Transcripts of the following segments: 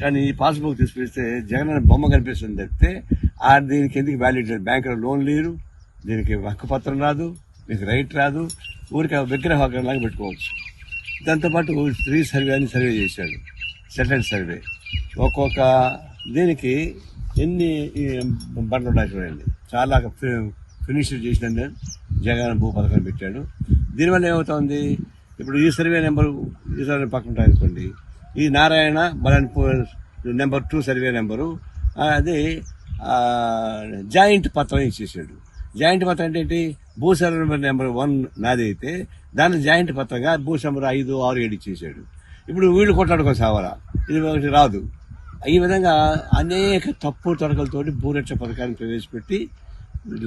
కానీ ఈ పాస్బుక్ తీసుకొస్తే జగన్ అనే బొమ్మ కనిపిస్తుంది తప్పితే ఆ దీనికి ఎందుకు వ్యాలిడ్ లేదు? బ్యాంకులో లోన్ లేరు దీనికి హక్కు పత్రం రాదు దీనికి రైట్ రాదు ఊరికి విగ్రహ లాగా పెట్టుకోవచ్చు. దాంతోపాటు స్త్రీ సర్వే అని సర్వే చేశాడు సెటిల్డ్ సర్వే ఒక్కొక్క దీనికి ఎన్ని బండ్లు ఉన్నాయి చూడండి. చాలా ఫినిష్ చేసిన జగన్ భూ పథకం పెట్టాడు. దీనివల్ల ఏమవుతుంది? ఇప్పుడు ఈ సర్వే నెంబర్ ఈ సర్వే పక్కన ఉంటాయి అనుకోండి. ఈ Narayana Balanpur number two survey number. అది జాయింట్ పత్రం ఇచ్చేసాడు. జాయింట్ పత్రం అంటే ఏంటి? భూ సర్వే నెంబర్ నెంబర్ వన్ నాది అయితే దాన్ని జాయింట్ పత్రంగా భూ నెంబర్ ఐదు ఆరు ఏడు ఇచ్చేసాడు. ఇప్పుడు వీళ్ళు కొట్లాడుకో సావరా ఇది ఒకటి రాదు. ఈ విధంగా అనేక తప్పు తొడకలతోటి భూరక్ష పథకాన్ని ప్రవేశపెట్టి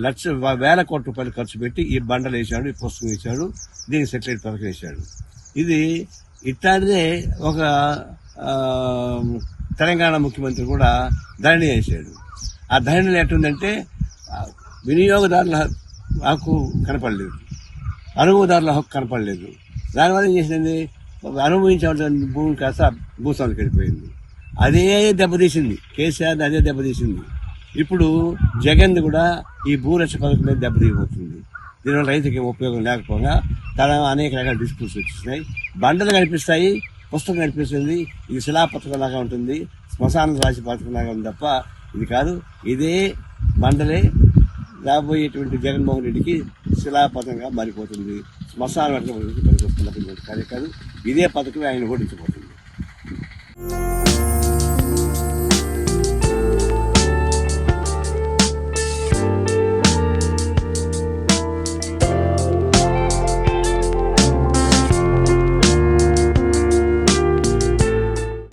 లక్ష వేల కోట్ల రూపాయలు ఖర్చు పెట్టి ఈ బండలు వేశాడు ఈ పుస్తకం వేశాడు దీనికి సెటిలైట్ పథకం వేశాడు. ఇది ఇట్లాంటిదే ఒక తెలంగాణ ముఖ్యమంత్రి కూడా ధరణి చేశాడు. ఆ ధరణిలో ఎట్టుందంటే వినియోగదారుల హక్కు కనపడలేదు. అనుభవదారుల హక్కు కనపడలేదు. దానివల్ల ఏం చేసింది అనుభవించవలసిన భూమి కాస్త భూస్వామికి వెళ్ళిపోయింది. అదే దెబ్బతీసింది కేసీఆర్ అదే దెబ్బతీసింది ఇప్పుడు జగన్ కూడా ఈ భూరక్ష పథకం మీద దెబ్బతీయబోతుంది దీనివల్ల రైతుకి ఉపయోగం లేకపోగా తన అనేక రకాల డిస్ప్యూట్స్ వచ్చేసినాయి బండలు కనిపిస్తాయి. పుస్తకం కనిపిస్తుంది ఇది శిలాపథకం లాగా ఉంటుంది. శ్మశాన రాశి పథకం లాగా ఉంది తప్ప ఇది కాదు. ఇదే మండలే రాబోయేటువంటి జగన్మోహన్ రెడ్డికి శిలాపథంగా మారిపోతుంది. శ్మశాన వర్గం పనికొస్తున్నటువంటి కార్య కాదు ఇదే పథకం ఆయన ఓడించబోతుంది.